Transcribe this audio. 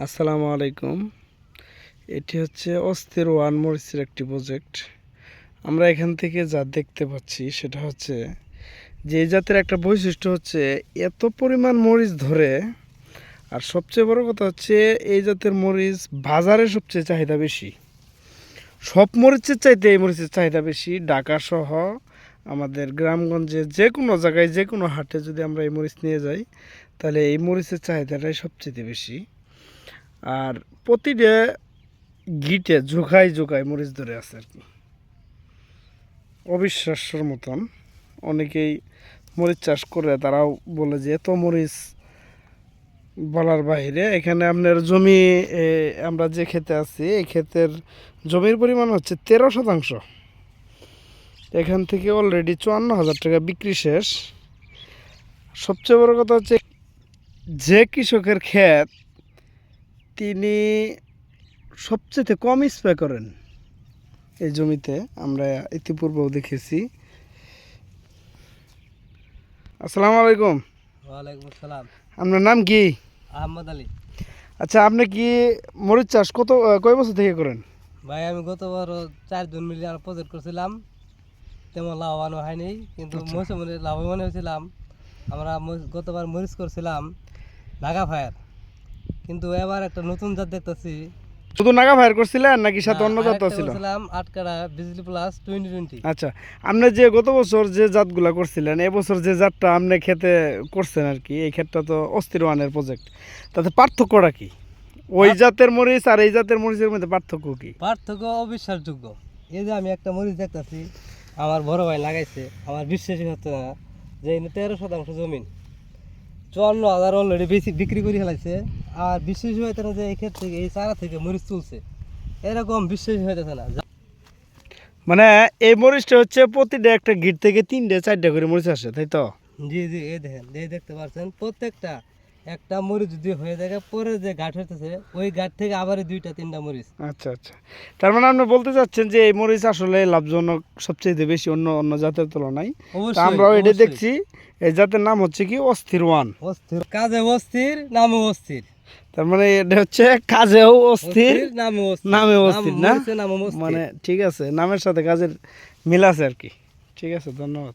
আসসালামু আলাইকুম। এটি হচ্ছে অস্থির ওয়ান মরিচের একটি প্রজেক্ট। আমরা এখান থেকে যা দেখতে পাচ্ছি সেটা হচ্ছে যে জাতের একটা বৈশিষ্ট্য হচ্ছে এত পরিমাণ মরিচ ধরে, আর সবচেয়ে বড় কথা হচ্ছে এই জাতের মরিচ বাজারে সবচেয়ে চাহিদা বেশি। সব মরিচের চাইতে এই মরিচের চাহিদা বেশি। ঢাকা সহ আমাদের গ্রামগঞ্জে যে কোনো জায়গায়, যে কোনো হাটে যদি আমরা এই মরিচ নিয়ে যাই, তাহলে এই মরিচের চাহিদাটাই সবচেয়ে বেশি। আর প্রতিটা গিটে ঝুঁকাই ঝুঁকাই মরিচ ধরে আছে আর কি। অবিশ্বাস্যর মতন। অনেকেই মরিচ চাষ করে, তারাও বলে যে, এত মরিচ বলার বাইরে, এখানে আপনার জমি আমরা যে খেতে আছি, এই ক্ষেতের জমির পরিমাণ হচ্ছে তেরো শতাংশ। এখান থেকে অলরেডি চুয়ান্ন হাজার টাকা বিক্রি শেষ। সবচেয়ে বড় কথা হচ্ছে, যে কৃষকের ক্ষেত তিনি সবচেয়ে কম স্প্রে করেন এই জমিতে আমরা ইতিপূর্বেও দেখেছি। আসসালামু আলাইকুম। ওয়ালাইকুম আসসালাম। আপনার নাম কি? আহমদ আলী। আচ্ছা আপনি কি মরিচ চাষ কত কয় বছর থেকে করেন? ভাই আমি গতবার চারজন মিলে আর প্রজেক্ট করছিলাম। তেমন লাভবান হয়নি কিন্তু আচ্ছা। মৌসুমে লাভবান হয়েছিলাম। আমরা গতবার মরিচ করছিলাম নাগা ফায়ার। কিন্তু এবার একটা নতুন জাত দেখতেছি। শুধু নাগা ফায়ার করছিলেন নাকি সাথে অন্য জাত ছিল? আটকারা বিজলি প্লাস টোয়েন্টি টোয়েন্টি আচ্ছা আপনি যে গত বছর যে জাতগুলা করছিলেন এবছর যে জাতটা আপনি খেতে করছেন আর কি এই ক্ষেতটা তো অস্থির ওয়ানের প্রজেক্ট তাতে পার্থক্যটা কি? ওই জাতের মরিচ আর এই জাতের মরিচের মধ্যে পার্থক্য কি? পার্থক্য অবিশ্বাসযোগ্য। এই যে আমি একটা মরিচ দেখতেছি আমার বড় ভাই লাগাইছে আমার বিশ্বাসই হচ্ছে না যে তেরো শতাংশ জমিন চুয়ান্ন হাজার অলরেডি বেশি বিক্রি করে ফেলাইছে। আর বিশ্বাসই হইতে না যে এই ক্ষেত থেকে এই চারা থেকে মরিচ তুলছে। এরকম বিশ্বাসই হইতেছে না। মানে এই মরিচটা হচ্ছে প্রতিটা একটা গিট থেকে তিনটে চারটে করে মরিচ আসে তাই তো? জি জি এই দেখেন এই দেখতে পাচ্ছেন প্রত্যেকটা একটা মরিচ যদি হয়ে থাকে পরে যে গাঠ হইতেছে ওই গাঠ থেকে আবার দুইটা তিনটা মরিচ। আচ্ছা আচ্ছা। তার মানে আপনি বলতে চাচ্ছেন যে এই মরিচ আসলে লাভজনক সবচেয়ে বেশি অন্য অন্য জাতের তুলনায়? আমরাও এটা দেখছি এই জাতের নাম হচ্ছে কি অস্থির ওয়ান। অস্থির কাজে অস্থির নামে অস্থির। তার মানে এটা হচ্ছে কাজেও অস্থির নামে অস্থির না? মানে ঠিক আছে নামের সাথে কাজের মিল আছে আর কি। ঠিক আছে ধন্যবাদ।